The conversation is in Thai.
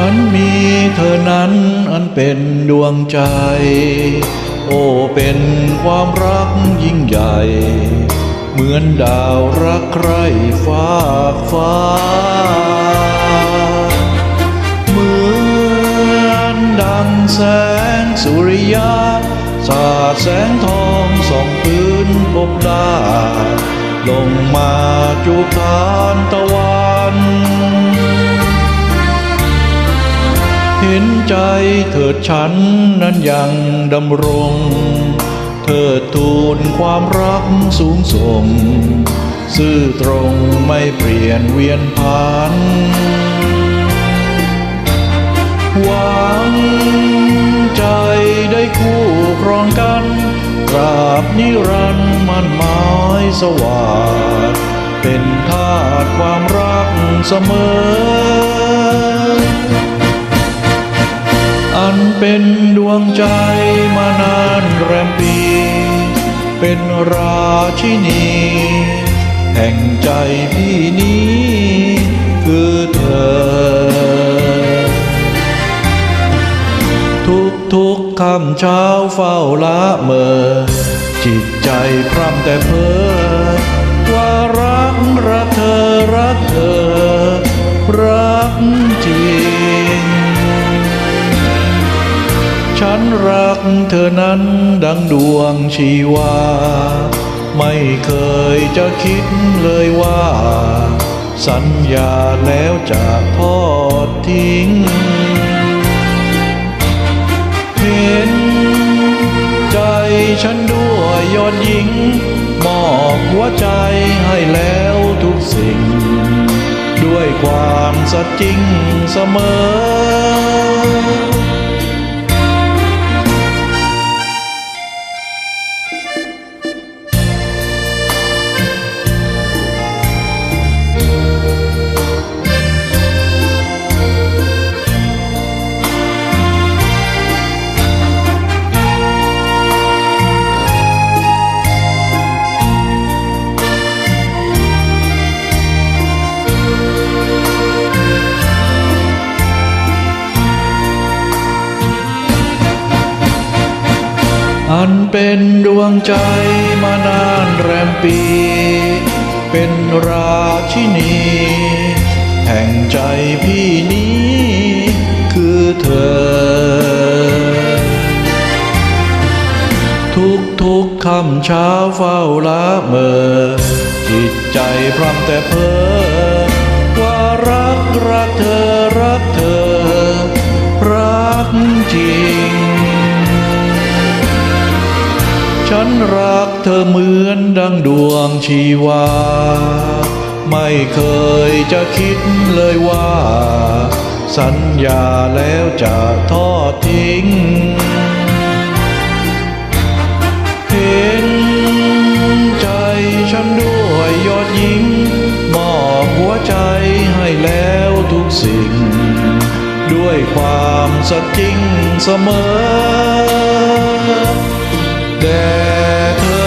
ฉันมีเธอนั้นอันเป็นดวงใจ โอ้เป็นความรักยิ่งใหญ่ เหมือนดาวรักใครฟากฟ้า เหมือนดังแสงสุริยาสาดแสงทองส่องพื้นพบดาลงมาจูบทานตะวัน เห็นใจเถิดฉันนั้นยังดำรง เธอทูลความรักสูงส่งซื่อตรงไม่เปลี่ยนเวียนผ่านหวังใจได้คู่ครองกันตราบนิรันดร์มันหมายสวัสดเป็นทาสความรักเสมอ เป็นดวงใจมานานแรมปี เป็นราชินี แห่งใจพี่นี้ คือเธอ ทุกทุกคำเช้าเฝ้าละเมอ จิตใจพร่ำแต่เพ้อว่ารักรักเธอรักเธอ ฉันรักเธอนั้นดังดวงชีวา ไม่เคยจะคิดเลยว่า สัญญาแล้วจะทอดทิ้ง เห็นใจฉันด้วยยอดหญิง มอบหัวใจให้แล้วทุกสิ่ง ด้วยความสัตย์จริงเสมอ อันเป็นดวงใจมานานแรมปี เป็นราชินี แห่งใจพี่นี้คือเธอ ทุกทุกๆคำเช้าเฝ้าละเมอ จิตใจพร่ำแต่เพ้อว่ารักรักเธอ กเธอเหมือนดังดวงชีวา ไม่เคยจะคิดเลยว่า สัญญาแล้วจะทอดทิ้ง เห็นใจฉันด้วยยอดหญิงมมอบหัวใจให้แล้วทุกสิ่ง ด้วยความสัตย์จริงเสมอแด่เธอ